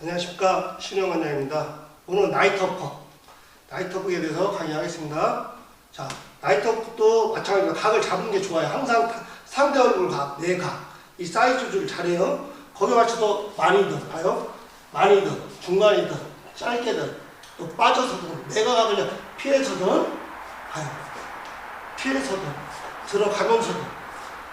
안녕하십니까 신영 원장입니다. 오늘 나이트어퍼 나이트어퍼에 대해서 강의하겠습니다. 자 나이트어퍼도 마찬가지로 각을 잡는 게 좋아요. 항상 타- 상대 얼굴 각, 내 각, 이 사이즈 조절 잘해요. 거기에 맞춰서 많이든 봐요. 많이든 중간이든 짧게든 또 빠져서든 내가 각을 피해서든 봐요. 피해서든 들어가면서든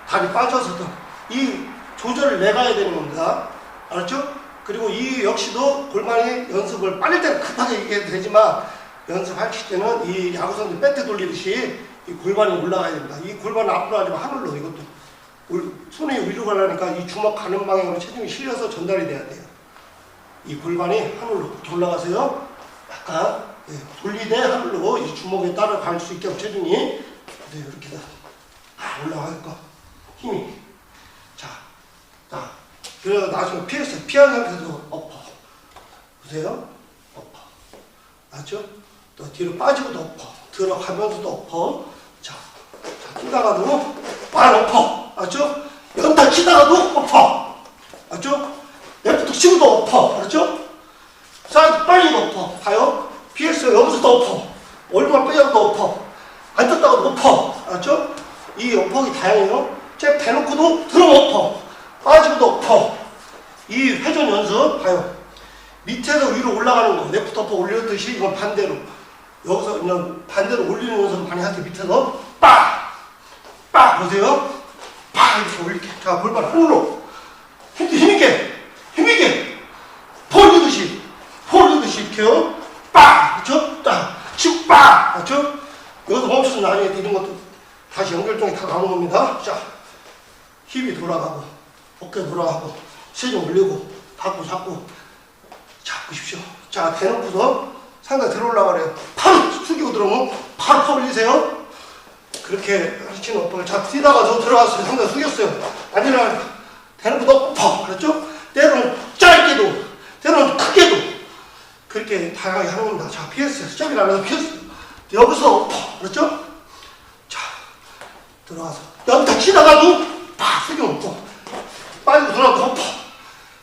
다리 빠져서든 이 조절을 내가 해야 되는 겁니다. 알았죠? 그리고 이 역시도 골반이 연습을 빨리 때는 급하게 얘기해도 되지만 연습하실 때는 이 야구선수 배트 돌리듯이 이 골반이 올라가야 됩니다. 이 골반 앞으로 하지 마 하늘로 이것도 올- 손이 위로 가려니까 이 주먹 가는 방향으로 체중이 실려서 전달이 돼야 돼요. 이 골반이 하늘로 올라가세요. 약간 예, 돌리되 하늘로 이 주먹에 따라갈 수 있게 체중이 네, 이렇게 다 아, 올라가니까 힘이 자, 자, 그래서 나중에 피했어요. 피한 상태에서 엎어. 보세요. 엎어. 맞죠? 또 뒤로 빠지고도 엎어. 들어가면서도 엎어. 자, 자 뛰다가도 발 엎어. 맞죠? 연타 치다가도 엎어. 맞죠? 레프트 치고도 엎어. 알았죠? 사이드 빨리 엎어. 가요? 피했어요. 여기서도 엎어. 얼굴만 빼자도 엎어. 안 떴다가도 엎어. 알았죠? 이 엎어기 다양해요. 잽 대놓고도 들어 엎어. 빠지고도 엎어. 이 회전 연습 봐요. 밑에서 위로 올라가는 거. 레프트 엎어 올렸듯이 이건 반대로. 여기서 그냥 반대로 올리는 연습 많이 할때 밑에서 빡! 빡! 보세요. 빡! 이렇게 올릴게. 자, 골반 하늘로. 힘, 힘있게. 힘있게. 폴리듯이. 폴리듯이 이렇게요. 빡! 그쵸? 딱. 치고 빡! 그쵸? 여기서 멈춰서 나중에 이런 것도 다시 연결종이 다 나오는 겁니다. 자, 힙이 돌아가고, 어깨 돌아가고, 체중 올리고, 잡고 잡고, 잡으십시오. 자, 대놓고서 상대 들어올라 그래요. 팔 숙이고 들어오면 팔 퍼올리세요. 그렇게 하시는 오빠가 자, 뛰다가 저 들어갔어요. 상대 숙였어요. 아니면 대놓고 높아. 그랬죠? 때로는 짧게도, 때로는 크게도, 그렇게 다양하게 하는 겁니다. 자, 피했어요. 시작이 나면서 피했어요. 여기서 엎어. 그렇죠? 자, 들어가서. 연타 치다가도 팍 숙여놓고, 빨리 돌아도 엎어.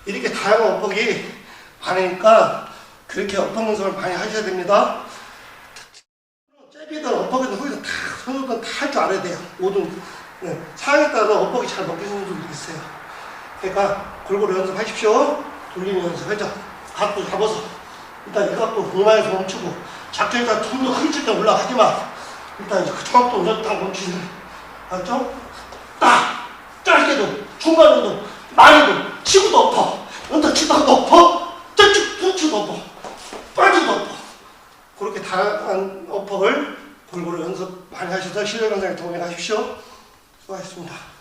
이렇게 다양한 엎어기 많으니까 그렇게 엎어 연습을 많이 하셔야 됩니다. 잽이든 엎어기든 후기든 다, 선수들은 다할 줄 알아야 돼요. 모든 네. 상황에 따라 엎어기 잘 먹히는 선수들도 있어요. 그러니까 골고루 연습하십시오. 돌리는 연습 회전. 각도 잡아서. 일단 이 각도 공간에서 멈추고 작전이다 좀더 흐릿할 때 올라가지 마. 일단 그 정확도 운전 딱 멈추세요. 알았죠? 딱! 짧게도, 중간에도, 엎어. 연타 치다가 엎어. ጨ쭉 뚫치도 엎어. 빠지도 엎어. 그렇게 다양한 어퍼를 골고루 연습 많이 하셔서 실력 향상에 도움이 가십시오. 수고하셨습니다.